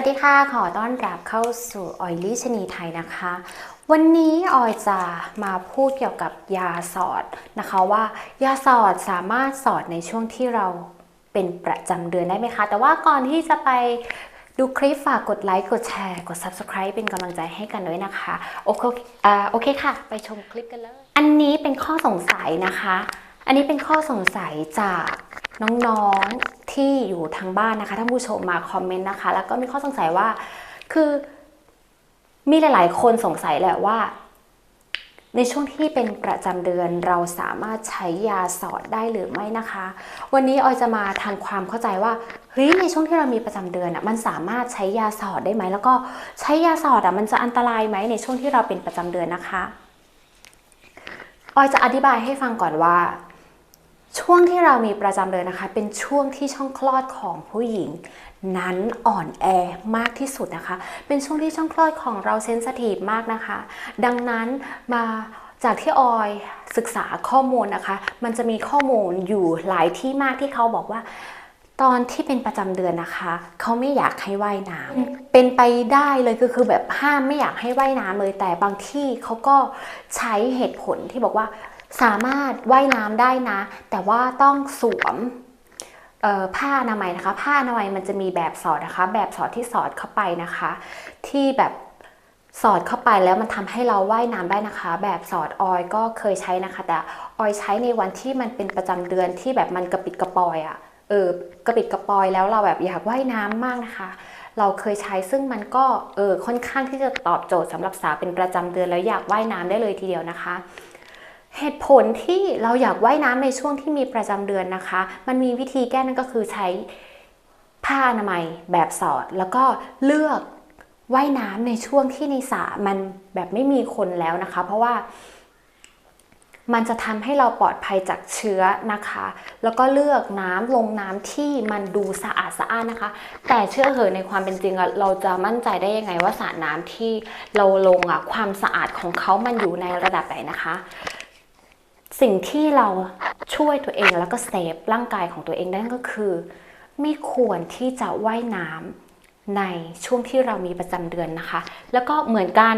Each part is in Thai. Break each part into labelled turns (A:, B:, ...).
A: วัสดีค่ะ ขอต้อนรับเข้าสู่ออยลี่ชนีไทยนะคะ วันนี้ออยจะมาพูดเกี่ยวกับยาสอดนะคะว่ายาสอดสามารถสอดในช่วงที่เราเป็นประจำเดือนได้ไหมคะ แต่ว่าก่อนที่จะไปดูคลิปฝากกดไลค์กดแชร์ กด Subscribe เป็นกำลังใจให้กันด้วยนะคะ โอเคอ่าโอเคค่ะ ไปชมคลิปกันเลย อันนี้เป็นข้อสงสัยนะคะ อันนี้เป็นข้อสงสัยจากน้องๆที่อยู่ทางบ้านนะคะท่านผู้ชมมาคอมเมนต์นะคะ แล้วก็มีข้อสงสัยว่าคือมีหลาย ๆ คนสงสัยแหละว่า ในช่วงที่เป็นประจำเดือนเราสามารถใช้ยาสอดได้หรือไม่นะคะ วันนี้ออยจะมาทำความเข้าใจว่าเฮ้ยในช่วงที่เรามีประจำเดือนอะมันสามารถใช้ยาสอดได้ไหมแล้วก็ใช้ยาสอดอะมันจะอันตรายไหมในช่วงที่เราเป็นประจำเดือนนะคะออยจะอธิบายให้ฟังก่อนว่า ช่วงที่เรามีประจำเดือนนะคะ เป็นช่วงที่ช่องคลอดของผู้หญิง นั้นอ่อนแอมากที่สุดนะคะ เป็นช่วงที่ช่องคลอดของเราเซนสทีฟมากนะคะ ดังนั้นมาจากที่ออยศึกษาข้อมูลนะคะ มันจะมีข้อมูลอยู่หลายที่มากที่เขาบอกว่า ตอนที่เป็นประจำเดือนนะคะ เขาไม่อยากให้ว่ายน้ำเป็นไปได้เลยคือคือแบบห้ามไม่อยากให้ว่ายน้ำเลยแต่บางที่เขาก็ใช้เหตุผลที่บอกว่า สามารถว่ายน้ำได้นะ แต่ว่าต้องสวมผ้าอนามัยนะคะ ผ้าอนามัยมันจะมีแบบสอดนะคะ แบบสอดที่สอดเข้าไปนะคะ ที่แบบสอดเข้าไปแล้วมันทำให้เราว่ายน้ำได้นะคะ แบบสอดออยก็เคยใช้นะคะ แต่ออยใช้ในวันที่มันเป็นประจำเดือนที่แบบมันกระปิดกระปอยอะ่ะเออกระปิดกระปอยแล้วเราแบบอยากว่ายน้ำมากนะคะ เราเคยใช้ซึ่งมันก็เออค่อนข้างที่จะตอบโจทย์สำหรับสาวเป็นประจำเดือนแล้วอยากว่ายน้ำได้เลยทีเดียวนะคะ เหตุผลที่เราอยากว่ายน้ำในช่วงที่มีประจำเดือนนะคะ มันมีวิธีแก้นั่นก็คือใช้ผ้าอนามัยแบบสอด แล้วก็เลือกว่ายน้ำในช่วงที่ในสระมันแบบไม่มีคนแล้วนะคะ เพราะว่ามันจะทำให้เราปลอดภัยจากเชื้อนะคะ แล้วก็เลือกน้ำลงน้ำที่มันดูสะอาดสะอ้านนะคะ แต่เชื่อเหอะในความเป็นจริงอะเราจะมั่นใจได้ยังไงว่าสระน้ำที่เราลงอะความสะอาดของเขามันอยู่ในระดับไหนนะคะ สิ่งที่เราช่วยตัวเองแล้วก็เซฟร่างกายของตัวเองได้ก็คือ ไม่ควรที่จะว่ายน้ำในช่วงที่เรามีประจำเดือนนะคะ แล้วก็เหมือนกัน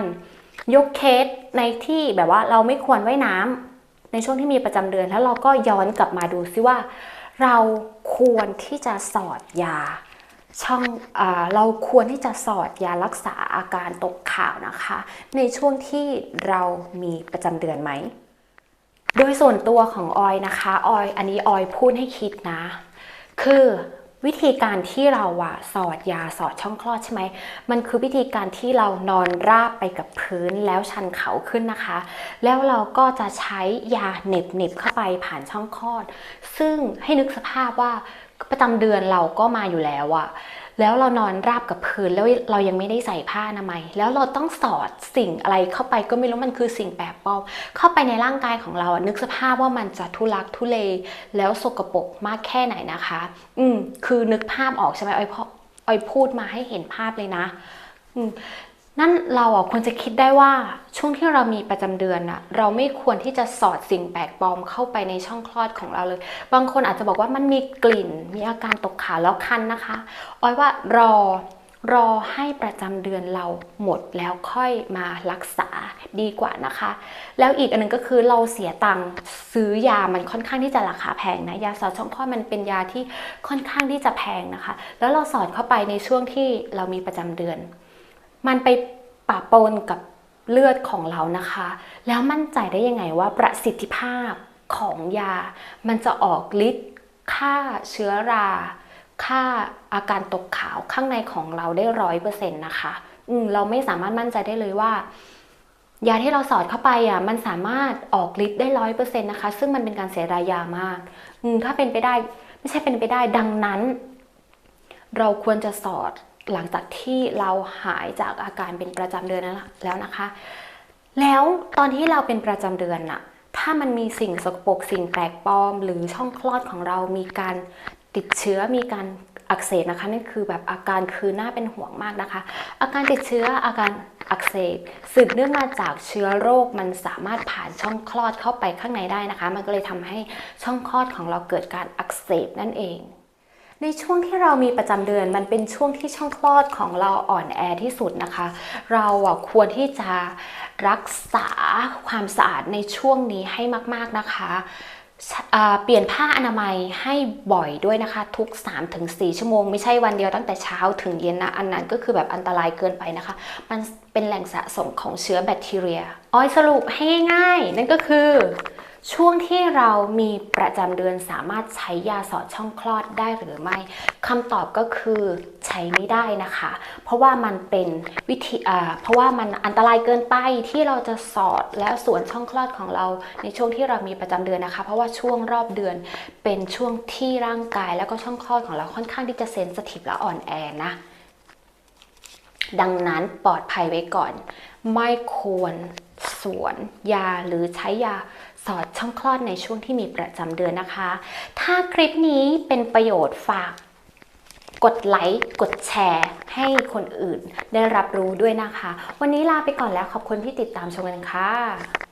A: ยกเคสในที่แบบว่าเราไม่ควรว่ายน้ำในช่วงที่มีประจำเดือน แล้วเราก็ย้อนกลับมาดูซิว่า เราควรที่จะสอดยาช่องอเราควรที่จะสอดยารักษาอาการตกข่าวนะคะ ในช่วงที่เรามีประจำเดือนไหม โดยส่วนตัวของออยนะคะออยอันนี้ออยพูดให้คิดนะ คือวิธีการที่เราอะสอดยาสอดช่องคลอดใช่ไหม มันคือวิธีการที่เรานอนราบไปกับพื้นแล้วชันเขาขึ้นนะคะ แล้วเราก็จะใช้ยาเหน็บเน็บเข้าไปผ่านช่องคลอด ซึ่งให้นึกสภาพว่าประจำเดือนเราก็มาอยู่แล้วอะ แล้วเรานอนราบกับพื้นแล้วเรายังไม่ได้ใส่ผ้าอนามัย แล้วเราต้องสอดสิ่งอะไรเข้าไปก็ไม่รู้มันคือสิ่งแปลกปลอมเข้าไปในร่างกายของเราอะนึกสภาพว่ามันจะทุลักทุเลแล้วสกปรกมากแค่ไหนนะคะ อืมคือนึกภาพออกใช่ไหมอ้อยพออ้อยพูดมาให้เห็นภาพเลยนะอืม นั่นเราอะควรจะคิดได้ว่าช่วงที่เรามีประจำเดือนอะเราไม่ควรที่จะสอดสิ่งแปลกปลอมเข้าไปในช่องคลอดของเราเลย บางคนอาจจะบอกว่ามันมีกลิ่น มีอาการตกขาวแล้วคันนะคะอ้อยว่ารอรอให้ประจำเดือนเราหมดแล้วค่อยมารักษาดีกว่านะคะ แล้วอีกอันหนึงก็คือเราเสียตังค์ซื้อยามันค่อนข้างที่จะราคาแพงนะยาสอดช่องคลอดมันเป็นยาที่ค่อนข้างที่จะแพงนะคะ แล้วเราสอดเข้าไปในช่วงที่เรามีประจำเดือน มันไปปะปนกับเลือดของเรานะคะ แล้วมั่นใจได้ยังไงว่าประสิทธิภาพของยา มันจะออกฤทธิ์ฆ่าเชื้อราฆ่าอาการตกขาวข้างในของเราได้ร้อยเปอร์เซ็นต์นะคะอืเราไม่สามารถมั่นใจได้เลยว่า ยาที่เราสอดเข้าไปอะมันสามารถออกฤทธิ์ได้ร้อยเปอร์เซ็นต์นะคะ ซึ่งมันเป็นการเสียรายยามากอืถ้าเป็นไปได้ไม่ใช่เป็นไปได้ดังนั้น เราควรจะสอด หลังจากที่เราหายจากอาการเป็นประจำเดือนแล้วนะคะ แล้วตอนที่เราเป็นประจำเดือนน่ะ ถ้ามันมีสิ่งสกปรกสิ่งแปลกปลอม หรือช่องคลอดของเรามีการติดเชื้อมีการอักเสบนะคะนั่นคือแบบอาการคือน่าเป็นห่วงมากนะคะ อาการติดเชื้ออาการอักเสบสืบเนื่องมาจากเชื้อโรคมันสามารถผ่านช่องคลอดเข้าไปข้างในได้นะคะ มันก็เลยทำให้ช่องคลอดของเราเกิดการอักเสบนั่นเอง ในช่วงที่เรามีประจำเดือนมันเป็นช่วงที่ช่องคลอดของเราอ่อนแอที่สุดนะคะ เราอะควรที่จะรักษาความสะอาดในช่วงนี้ให้มาก ๆนะคะเปลี่ยนผ้าอนามัยให้บ่อยด้วยนะคะ ทุก 3-4 ชั่วโมง ไม่ใช่วันเดียวตั้งแต่เช้าถึงเย็นนะอันนั้นก็คือแบบอันตรายเกินไปนะคะ มันเป็นแหล่งสะสมของเชื้อแบคทีเรียอ้อยสรุปให้ง่ายๆนั่นก็คือ ช่วงที่เรามีประจำเดือนสามารถใช้ยาสอดช่องคลอดได้หรือไม่คำตอบก็คือใช้ไม่ได้นะคะ เพราะว่ามันเป็นวิธีเพราะว่ามันอันตรายเกินไปที่เราจะสอดแล้วส่วนช่องคลอดของเรา ในช่วงที่เรามีประจำเดือนนะคะ เพราะว่าช่วงรอบเดือนเป็นช่วงที่ร่างกาย แล้วก็ช่องคลอดของเราค่อนข้างที่จะเซนสทีฟและอ่อนแอนะดังนั้นปลอดภัยไว้ก่อน ไม่ควร สวนยาหรือใช้ยาสอดช่องคลอดในช่วงที่มีประจำเดือนนะคะ ถ้าคลิปนี้เป็นประโยชน์ฝากกดไลค์ กดแชร์ ให้คนอื่นได้รับรู้ด้วยนะคะ วันนี้ลาไปก่อนแล้วขอบคุณที่ติดตามชมกันค่ะ